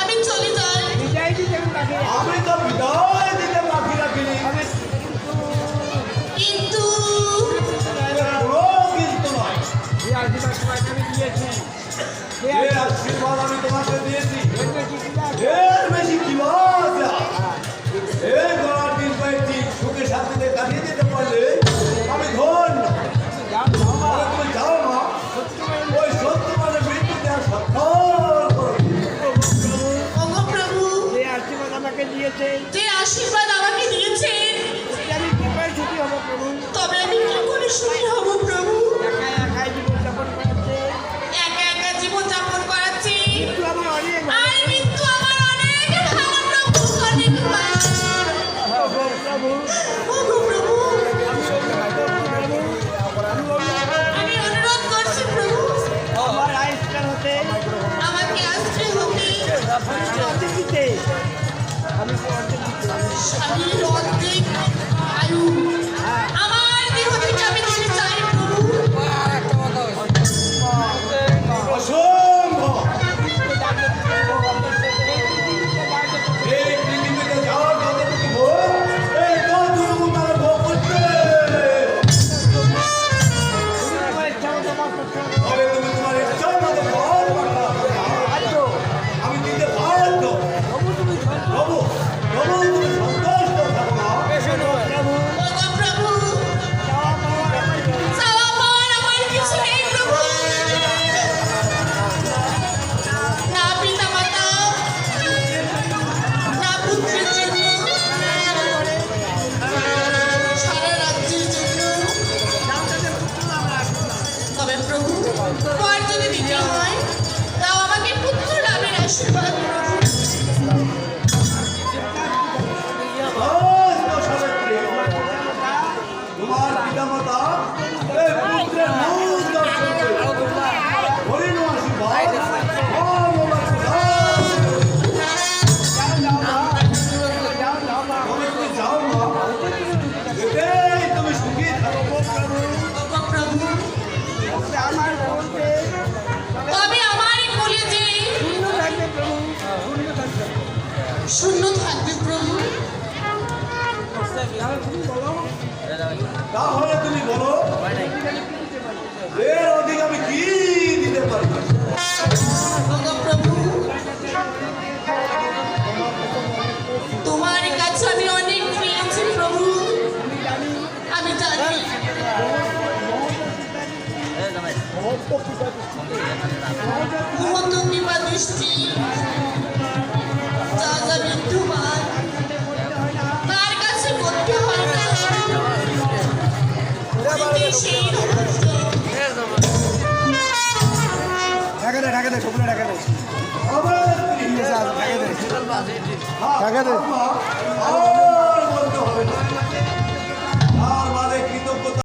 আমি চলে যাই বিদায় আমি তো বিদায় দিতে কিন্তু কিন্তু নয় এই আশীর্বাদ তোমাকে আমি আমি তোমাকে দিয়েছি এর বেশি কি বাসের David est allé de. আমি বিজয় তাও আমাকে পুত্র লাভের আশীর্বাদ টাকা দে